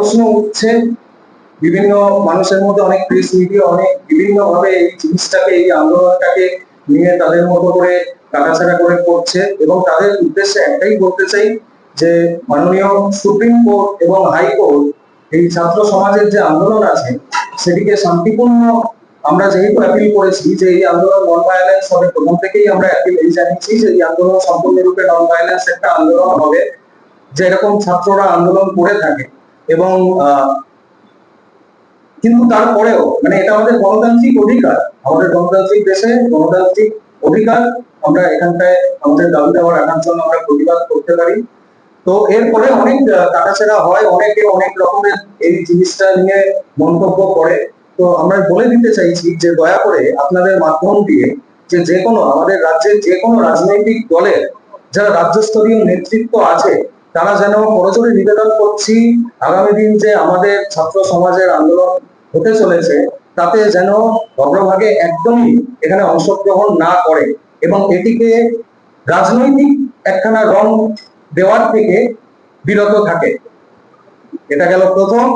প্রশ্ন উঠছে বিভিন্ন মানুষের মধ্যে অনেক প্রেস মিডিয়া অনেক বিভিন্ন ভাবে এই জিনিসটাকে, এই আন্দোলনটাকে নিয়ে তাদের মতো করে কাটাছাড়া করে করছে এবং তাদের উদ্দেশ্যে একটাই বলতে চাই যে মাননীয় সুপ্রিম কোর্ট এবং হাইকোর্ট এই ছাত্র সমাজের যে আন্দোলন আছে, সেটিকে শান্তিপূর্ণ আমরা যেহেতু অ্যাপিল করেছি যে এই আন্দোলন নন ভায়োলেন্স হবে, প্রথম থেকেই আমরা অ্যাপিল এই জানিয়েছি যে এই আন্দোলন সম্পূর্ণরূপে নন ভায়োলেন্স একটা আন্দোলন হবে যে এরকম ছাত্ররা আন্দোলন করে থাকে। এবং কিন্তু তারপরেও মানে এটা আমাদের গণতান্ত্রিক অধিকার। আমাদের গণতান্ত্রিক দেশে গণতান্ত্রিক অধিকার আমরা এখানটায়, আমাদের দাবি দেওয়া রাখার জন্য আমরা প্রতিবাদ করতে পারি। তো এরপরে অনেক কাটাছেড়া হয়, অনেকে অনেক রকমের এই জিনিসটা নিয়ে মন্তব্য করে। তো আমরা বলে দিতে চাইছি যে দয়া করে আপনাদের মাধ্যম দিয়ে যে যে কোনো আমাদের রাজ্যের যে কোনো রাজনৈতিক দলের, যারা রাজ্যস্তরীয় নেতৃত্ব আছে তারা যেন করজোরে নিবেদন করছি, আগামী দিন যে আমাদের ছাত্র সমাজের আন্দোলন হতে চলেছে, তাতে যেন অগ্রভাগে একদমই এখানে অংশগ্রহণ না করে এবং এটিকে রাজনৈতিক একখানা রং দেওয়ার থেকে বিরত থাকে। এটা গেল প্রথম।